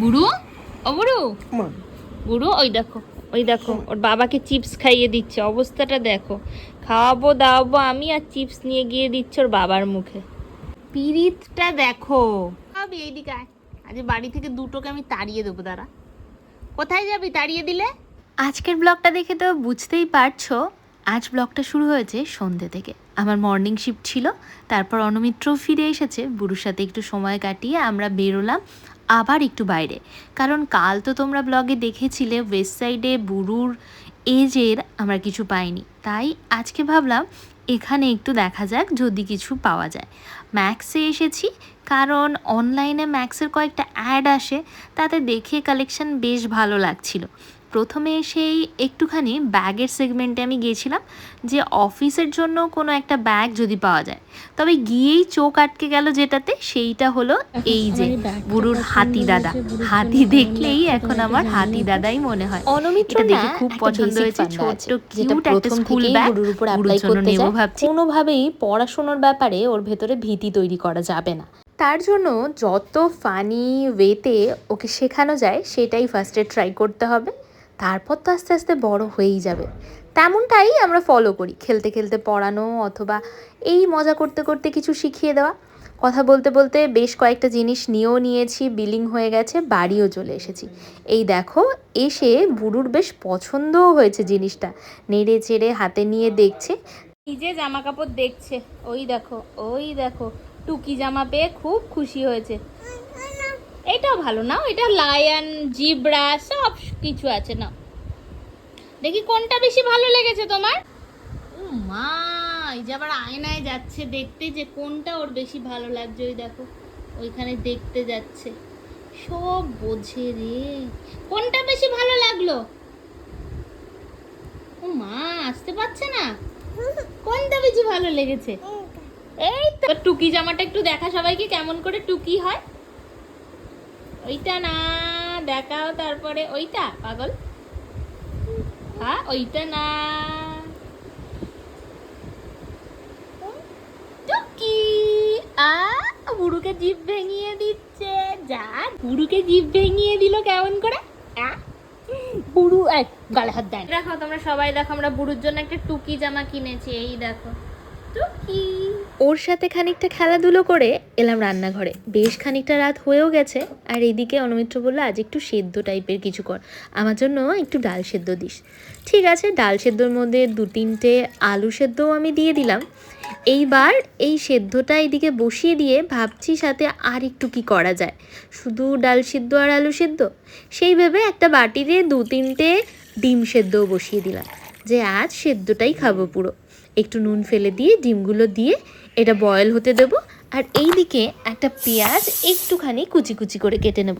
বুড়ু ও বুড়ু বুড়ু ওই দেখো ওই দেখো ওর বাবাকে চিপস খাইয়ে দিচ্ছে অবস্থাটা দেখো। খাওয়াবো দাওয়াবো আমি আর চিপস নিয়ে গিয়ে দিচ্ছে ওর বাবার মুখে। পিরিতটা দেখো। আমি এইদিকে আয়। আজ বাড়ি থেকে দুটোকে আমি তাড়িয়ে দেবো দাঁড়া। কোথায় যাবি তাড়িয়ে দিলে? আজকের ব্লগটা দেখে তো বুঝতেই পারছ আজ ব্লগটা শুরু হয়েছে সন্ধ্যে থেকে। আমার মর্নিং শিফট ছিল তারপর অনমিত্রও ফিরে এসেছে বুড়ুর সাথে একটু সময় কাটিয়ে আমরা বেরোলাম আবার একটু বাইরে। কারণ কাল তো তোমরা ব্লগে দেখেছিলে ওয়েস্ট সাইডে বুড়ুর এজের আমরা কিছু পাইনি। তাই আজকে ভাবলাম এখানে একটু দেখা যাক যদি কিছু পাওয়া যায়। ম্যাক্সে এসেছি, কারণ অনলাইনে ম্যাক্সের কয়েকটা অ্যাড আসে, তাতে দেখে কালেকশন বেশ ভালো লাগছিল। প্রথমে সেই একটুখানি ব্যাগের সেগমেন্টে আমি গিয়েছিলাম যে অফিসের জন্য কোনো একটা ব্যাগ যদি পাওয়া যায়। তবে গিয়েই চোখ আটকে গেল যেটাতে সেইটা হলো এই যে বুড়ুর হাতি দাদা। হাতি দেখলেই এখন আমার হাতি দাদাই মনে হয়। অনমিত্র দেখে খুব পছন্দ হয়েছে ছোট্ট কিউট একটা স্কুল ব্যাগ বুড়ুর উপর অ্যাপ্লাই করতে ভাবছি। কোনোভাবেই পড়াশোনার ব্যাপারে ওর ভেতরে ভীতি তৈরি করা যাবে না। তার জন্য যত ফানি ওয়েতে ওকে শেখানো যায় সেটাই ফার্স্টে ট্রাই করতে হবে। তারপর তো আস্তে আস্তে বড় হয়েই যাবে। তেমনটাই আমরা ফলো করি, খেলতে খেলতে পড়ানো অথবা এই মজা করতে করতে কিছু শিখিয়ে দেওয়া। কথা বলতে বলতে বেশ কয়েকটা জিনিস নিয়েও নিয়েছি বিলিং হয়ে গেছে, বাড়িও চলে এসেছি। এই দেখো, এসে বুড়ুর বেশ পছন্দও হয়েছে জিনিসটা। নেড়ে চেড়ে হাতে নিয়ে দেখছে। নিজে জামা কাপড় দেখছে, ওই দেখো ওই দেখো, টুকি জামা পেয়ে খুব খুশি হয়েছে। এটাও ভালো না? এটা লায়ন জিব্রা সব কিছু আছে না? দেখি কোনটা বেশি ভালো লেগেছে তোমার? ও মা এই যে আবার আয়নায় যাচ্ছে দেখতে যে কোনটা ওর বেশি ভালো লাগছে ওই দেখো ওইখানে দেখতে যাচ্ছে। সব বোঝে রে। কোনটা বেশি ভালো লাগল? ও মা আসতে পারছে না? কোনটা বেশি ভালো লেগেছে? এই তো টুকি জামাটা একটু দেখা সবাইকে কেমন করে টুকি হয়? ওইটা না, দেখাও তারপরে। ওইটা, পাগল। হ্যাঁ ওইটা না। বুড়ুকে জিভ ভেঙিয়ে দিচ্ছে। যা, বুড়ুকে জিভ ভেঙিয়ে দিল কেমন করে? বুড়ু এক গালে হাত দেখো, তোমরা সবাই দেখো, আমরা বুড়ুর জন্য একটা টুকি জামা কিনেছি, এই দেখো। ওর সাথে খানিকটা খেলাধুলো করে এলাম রান্নাঘরে। বেশ খানিকটা রাত হয়েও গেছে, আর এদিকে অনুমিত্র বলল, আজ একটু সেদ্ধ টাইপের কিছু কর। আমার জন্য একটু ডাল সেদ্ধ দিস। ঠিক আছে, ডাল সেদ্ধর মধ্যে দু তিনটে আলু সেদ্ধও আমি দিয়ে দিলাম। এইবার এই সেদ্ধটা এদিকে বসিয়ে দিয়ে ভাবছি সাথে আর একটু কি করা যায়। শুধু ডাল সেদ্ধ আর আলু সেদ্ধ? সেই ভেবে একটা বাটিতে দু তিনটে ডিম সেদ্ধও বসিয়ে দিলাম, যে আজ সেদ্ধটাই খাব পুরো। একটু নুন ফেলে দিয়ে, ডিমগুলো দিয়ে এটা বয়েল হতে দেবো। আর এই দিকে একটা পেঁয়াজ একটুখানি কুচি কুচি করে কেটে নেব।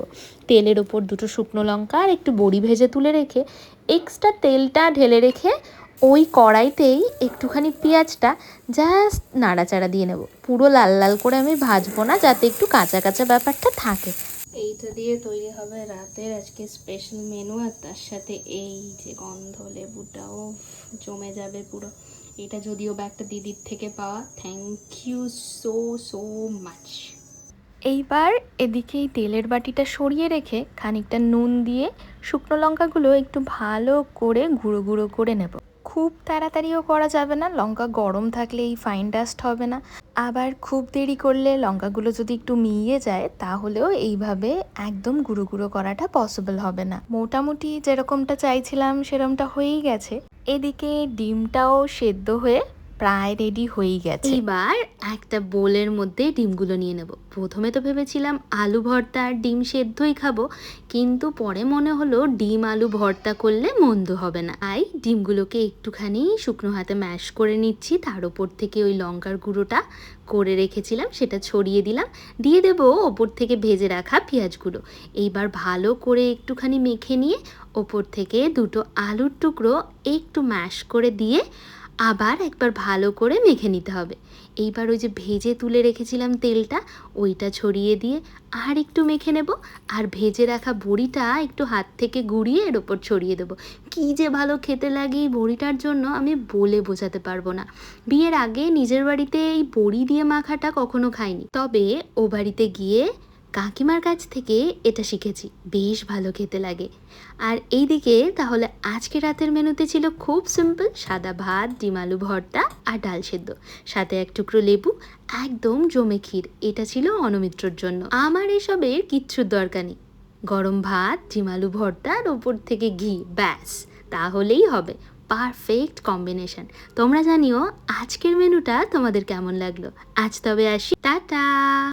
তেলের ওপর দুটো শুকনো লঙ্কা আর একটু বড়ি ভেজে তুলে রেখে এক্সট্রা তেলটা ঢেলে রেখে ওই কড়াইতেই একটুখানি পেঁয়াজটা জাস্ট নাড়াচাড়া দিয়ে নেব। পুরো লাল লাল করে আমি ভাজবো না, যাতে একটু কাঁচা কাঁচা ব্যাপারটা থাকে। এইটা দিয়ে তৈরি হবে রাতের আজকে স্পেশাল মেনু আর তার সাথে এই যে গন্ধ লেবুটাও জমে যাবে পুরো। এটা যদিও বা একটা দিদির থেকে পাওয়া। Thank you so so much এইবার এদিকে এই তেলের বাটিটা সরিয়ে রেখে খানিকটা নুন দিয়ে শুকনো লঙ্কাগুলো একটু ভালো করে গুঁড়ো গুঁড়ো করে নেব। খুব তাড়াতাড়িও করা যাবে না। লঙ্কা গরম থাকলে এই ফাইন ডাস্ট হবে না। আবার খুব দেরি করলে লঙ্কাগুলো যদি একটু মিইয়ে যায়, তাহলেও এইভাবে একদম গুঁড়ো গুঁড়ো করাটা পসিবল হবে না। মোটামুটি যেরকমটা চাইছিলাম, সেরকমটা হয়েই গেছে। এদিকে ডিমটাও সেদ্ধ হয়ে প্রায় রেডি হয়েই গেছে। এবার একটা বোলের মধ্যে ডিমগুলো নিয়ে নেব। প্রথমে তো ভেবেছিলাম আলু ভর্তা আর ডিম সেদ্ধই খাব, কিন্তু পরে মনে হলো ডিম আলু ভর্তা করলে মন্দ হবে না। তাই ডিমগুলোকে একটুখানি শুকনো হাতে ম্যাশ করে নিচ্ছি। তার ওপর থেকে ওই লঙ্কার গুঁড়োটা করে রেখেছিলাম, সেটা ছড়িয়ে দিলাম। দিয়ে দেব ওপর থেকে ভেজে রাখা পেঁয়াজগুলো এইবার ভালো করে একটুখানি মেখে নিয়ে ওপর থেকে দুটো আলুর টুকরো একটু ম্যাশ করে দিয়ে আবার একবার ভালো করে মেখে নিতে হবে। এইবার ওই যে ভেজে তুলে রেখেছিলাম তেলটা, ওইটা ছড়িয়ে দিয়ে আর একটু মেখে নেব। আর ভেজে রাখা বড়িটা একটু হাত থেকে গুঁড়িয়ে এর ওপর ছড়িয়ে দেবো। কী যে ভালো খেতে লাগে এই বড়িটার জন্য আমি বলে বোঝাতে পারব না। বিয়ের আগে নিজের বাড়িতে এই বড়ি দিয়ে মাখাটা কখনো খাইনি। তবে ও বাড়িতে গিয়ে কাকিমার কাছ থেকে এটা শিখেছি। বেশ ভালো খেতে লাগে। আর এইদিকে তাহলে আজকে রাতের মেনুতে ছিল খুব সিম্পল সাদা ভাত, ডিম আলু ভর্তা আর ডাল সেদ্ধ। সাথে এক টুকরো লেবু, একদম জমে ক্ষীর। এটা ছিল অনমিত্রর জন্য। আমার এসবের কিচ্ছুর দরকার নেই। গরম ভাত, ডিম আলু ভর্তা আর ওপর থেকে ঘি, ব্যাস। তাহলেই হবে। Perfect combination. তোমরা জানিও আজকের মেনুটা তোমাদের কেমন লাগল। আজ তবে আসি। টাটা!